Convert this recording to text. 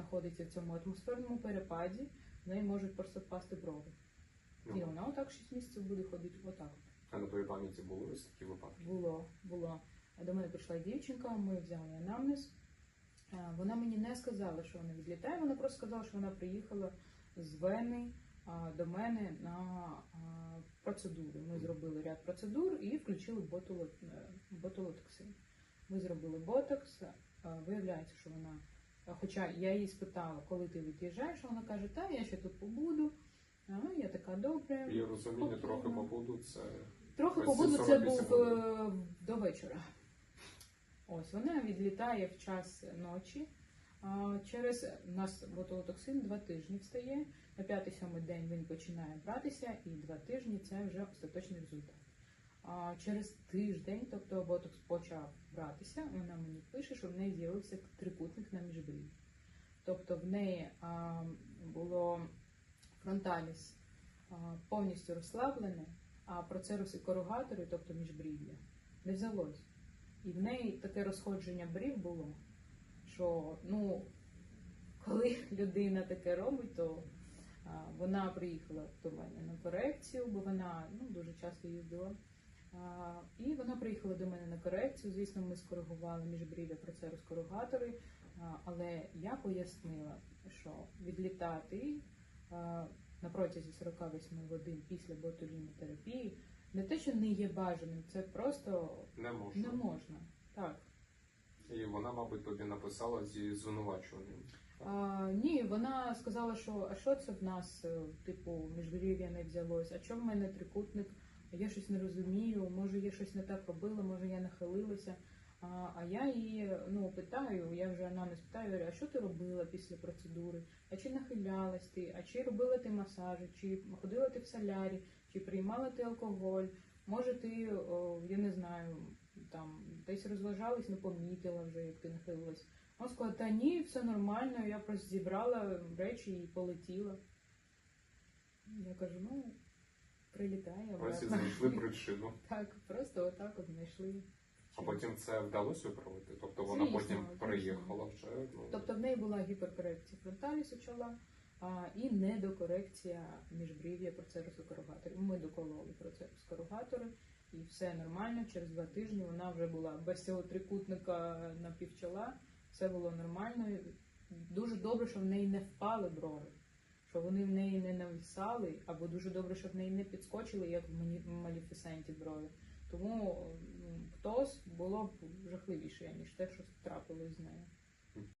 знаходиться в цьому атмосферному перепаді, в неї можуть просто впасти брови. І Ну, вона отак 6 місяців буде ходити отак. а на твоїй пам'яті були ось такі випадки? Було, було. До мене прийшла дівчинка, ми взяли анамнез. Е, Вона мені не сказала, що вона відлітає, вона просто сказала, що вона приїхала з Вени а, до мене на а, процедури. Ми зробили ряд процедур і включили ботуло, е, ботулотоксин. Ми зробили ботокс. Виявляється, що вона, хоча я її спитала, коли ти від'їжджаєш, вона каже, та я ще тут побуду. А, я така добре. І розуміння трохи Спокійно. побуду це Трохи побуду це був е, до вечора. Ось вона відлітає в час ночі. Через у нас ботулотоксин два тижні встає. На п'ятий-сьомий день він починає братися, і два тижні це вже остаточний результат. Через тиждень, тобто ботокс почав братися, вона мені пише, що в неї з'явився трикутник на міжбрів'ї. Тобто в неї а, було фронталіс а, повністю розслаблене, а процерус і коругатори, тобто міжбрів'я, не взялось. І в неї таке розходження брів було, що ну, коли людина таке робить, то а, вона приїхала до мене на корекцію, бо вона ну, дуже часто їздила. І вона приїхала до мене на корекцію. Звісно, ми скоригували міжбрів'я процерус коругатори, а, але я пояснила, що відлітати на протязі 48 годин після ботулінотерапії не те, що не є бажаним, це просто не можна. не можна. Так. І вона, мабуть, тобі написала зі звинувачуванням. А, ні, вона сказала, що а що це в нас, е, типу, міжбрів'я не взялось, а чому в мене трикутник, я щось не розумію, може я щось не так робила, може я нахилилася. А, а я її ну, питаю, я вже анамнез питаю, говорю, а що ти робила після процедури? А чи нахилялась ти, а чи робила ти масажі, чи ходила ти в солярі, чи приймала ти алкоголь? Може, ти, о, я не знаю, там десь розважалась, не помітила вже, як ти нахилилась. Вона сказала, та ні, все нормально, я просто зібрала речі і полетіла. Я кажу, ну, прилітай, Ось і знайшли причину. Так, просто отак от знайшли. А потім це вдалося виправити. Тобто вона Звісно, потім звісно. приїхала вже. Ну, Тобто в неї була гіперкорекція фронталісу чола а, і недокорекція міжбрів'я процерусу коругаторів. Ми докололи процерус коругатори, і все нормально. Через два тижні вона вже була без цього трикутника на півчола. Все було нормально. Дуже добре, що в неї не впали брови, що вони в неї не нависали, або дуже добре, щоб в неї не підскочили, як в Маліфісенті брови. Тому птоз було б жахливіше, ніж те, що трапилось з нею.